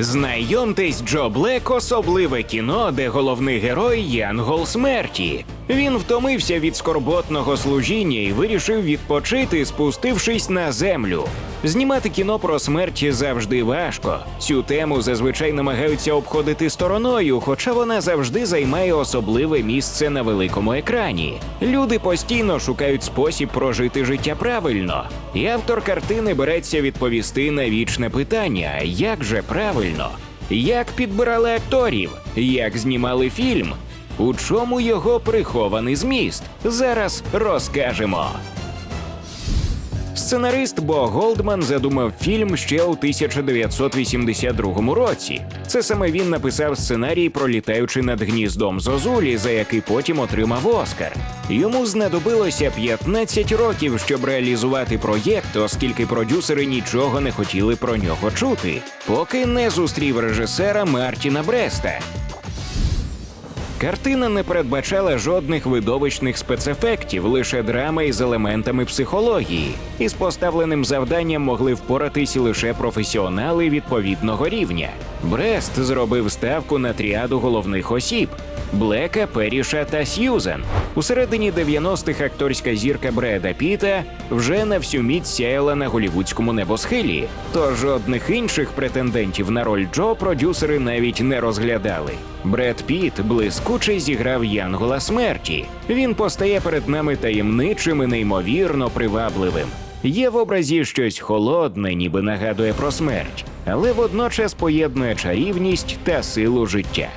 Знайомтесь, Джо Блек особливе кіно, де головний герой Янгол смерті. Він втомився від скорботного служіння і вирішив відпочити, спустившись на землю. Знімати кіно про смерть завжди важко. Цю тему зазвичай намагаються обходити стороною, хоча вона завжди займає особливе місце на великому екрані. Люди постійно шукають спосіб прожити життя правильно, і автор картини береться відповісти на вічне питання: як же правильно? Як підбирали акторів? Як знімали фільм? У чому його прихований зміст? Зараз розкажемо. Сценарист Бо Голдман задумав фільм ще у 1982 році. Це саме він написав сценарій, пролітаючи над гніздом Зозулі, за який потім отримав Оскар. Йому знадобилося 15 років, щоб реалізувати проєкт, оскільки продюсери нічого не хотіли про нього чути, поки не зустрів режисера Мартіна Бреста. Картина не передбачала жодних видовищних спецефектів, лише драма із елементами психології. Із поставленим завданням могли впоратись лише професіонали відповідного рівня. Брест зробив ставку на тріаду головних осіб. Блека, Періша та Сьюзен. У середині 90-х акторська зірка Бреда Піта вже на всю міць сяяла на голівудському небосхилі, тож жодних інших претендентів на роль Джо продюсери навіть не розглядали. Бред Піт блискуче зіграв Янгола смерті. Він постає перед нами таємничим і неймовірно привабливим. Є в образі щось холодне, ніби нагадує про смерть, але водночас поєднує чарівність та силу життя.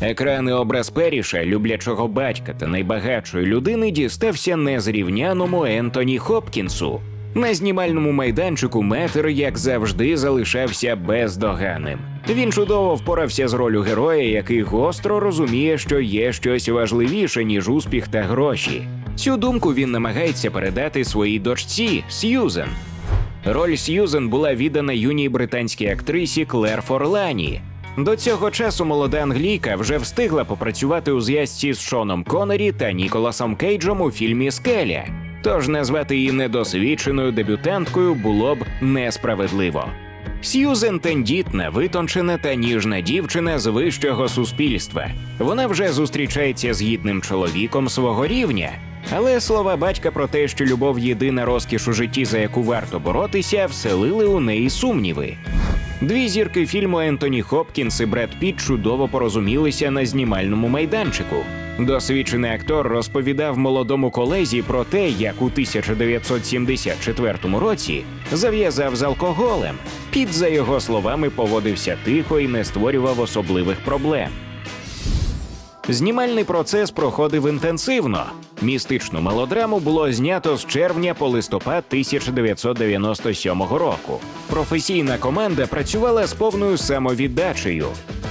Екранний образ Періша, люблячого батька та найбагатшої людини, дістався незрівняному Ентоні Хопкінсу. На знімальному майданчику Метр, як завжди, залишався бездоганним. Він чудово впорався з ролью героя, який гостро розуміє, що є щось важливіше, ніж успіх та гроші. Цю думку він намагається передати своїй дочці Сьюзен. Роль Сьюзен була віддана юній британській актрисі Клер Форлані. До цього часу молода англійка вже встигла попрацювати у зв'язці з Шоном Коннері та Ніколасом Кейджем у фільмі Скеля. Тож назвати її недосвідченою дебютанткою було б несправедливо. Сьюзен тендітна, витончена та ніжна дівчина з вищого суспільства. Вона вже зустрічається з гідним чоловіком свого рівня. Але слова батька про те, що любов єдина розкіш у житті, за яку варто боротися, вселили у неї сумніви. Дві зірки фільму Ентоні Хопкінс і Бред Піт чудово порозумілися на знімальному майданчику. Досвідчений актор розповідав молодому колезі про те, як у 1974 році зав'язав з алкоголем. Піт, за його словами, поводився тихо і не створював особливих проблем. Знімальний процес проходив інтенсивно. Містичну мелодраму було знято з червня по листопад 1997 року. Професійна команда працювала з повною самовіддачею.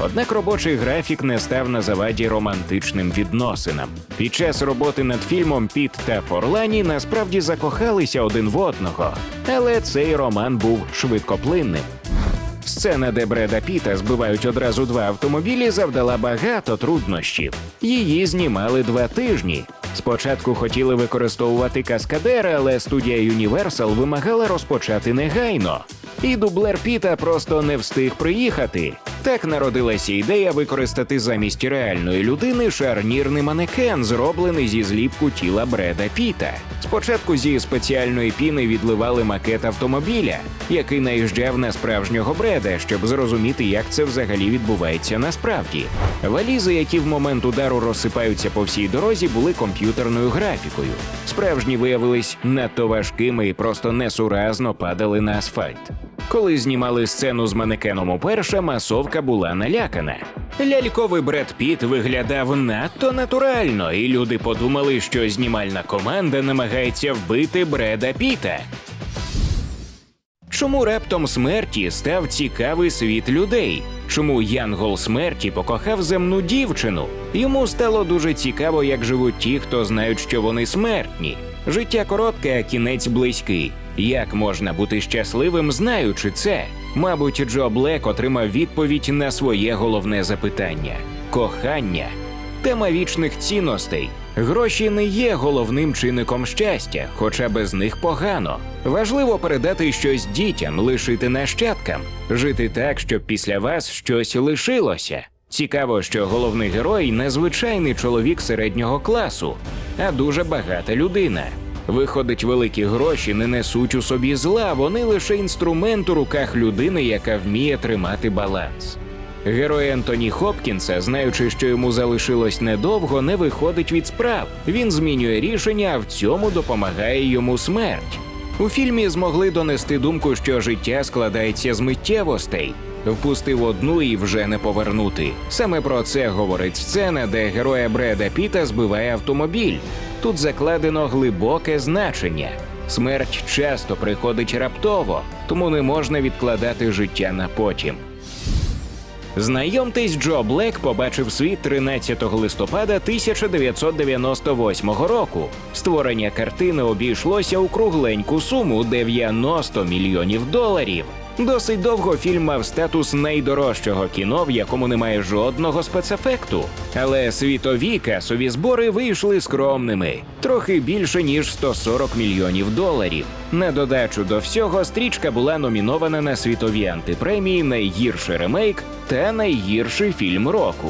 Однак робочий графік не став на заваді романтичним відносинам. Під час роботи над фільмом Піт та Форлані насправді закохалися один в одного, але цей роман був швидкоплинним. Сцена, де Бреда Піта збивають одразу два автомобілі, завдала багато труднощів. Її знімали два тижні. Спочатку хотіли використовувати каскадери, але студія Universal вимагала розпочати негайно. І дублер Піта просто не встиг приїхати. Так народилася ідея використати замість реальної людини шарнірний манекен, зроблений зі зліпку тіла Бреда Піта. Спочатку зі спеціальної піни відливали макет автомобіля, який наїжджав на справжнього бреда, щоб зрозуміти, як це взагалі відбувається насправді. Валізи, які в момент удару розсипаються по всій дорозі, були комп'ютерною графікою. Справжні виявились надто важкими і просто несуразно падали на асфальт. Коли знімали сцену з манекеном уперше, масовка була налякана. Ляльковий Бред Піт виглядав надто натурально, і люди подумали, що знімальна команда намагається вбити Бреда Піта. Чому раптом смерті став цікавий світ людей? Чому Янгол смерті покохав земну дівчину? Йому стало дуже цікаво, як живуть ті, хто знають, що вони смертні. Життя коротке, а кінець близький. Як можна бути щасливим, знаючи це? Мабуть, Джо Блек отримав відповідь на своє головне запитання кохання. Тема вічних цінностей. Гроші не є головним чинником щастя, хоча без них погано. Важливо передати щось дітям, лишити нащадкам, жити так, щоб після вас щось лишилося. Цікаво, що головний герой не звичайний чоловік середнього класу, а дуже багата людина. Виходить, великі гроші не несуть у собі зла, вони лише інструмент у руках людини, яка вміє тримати баланс. Герой Ентоні Хопкінса, знаючи, що йому залишилось недовго, не виходить від справ. Він змінює рішення, а в цьому допомагає йому смерть. У фільмі змогли донести думку, що життя складається з миттєвостей. Впустив одну і вже не повернути. Саме про це говорить сцена, де героя Бреда Піта збиває автомобіль. Тут закладено глибоке значення. Смерть часто приходить раптово, тому не можна відкладати життя на потім. Знайомтесь, Джо Блек побачив світ 13 листопада 1998 року. Створення картини обійшлося у кругленьку суму 90 мільйонів доларів. Досить довго фільм мав статус найдорожчого кіно, в якому немає жодного спецефекту. Але світові касові збори вийшли скромними, трохи більше ніж 140 мільйонів доларів. На додачу до всього, стрічка була номінована на світові антипремії Найгірший ремейк та найгірший фільм року.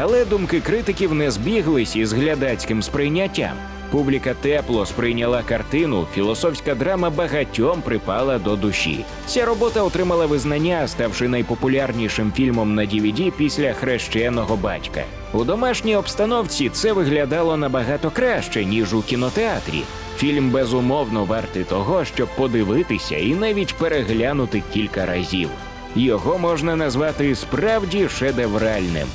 Але думки критиків не збіглись із глядацьким сприйняттям. Публіка тепло сприйняла картину, філософська драма багатьом припала до душі. Ця робота отримала визнання, ставши найпопулярнішим фільмом на DVD після хрещеного батька. У домашній обстановці це виглядало набагато краще ніж у кінотеатрі. Фільм безумовно вартий того, щоб подивитися і навіть переглянути кілька разів. Його можна назвати справді шедевральним.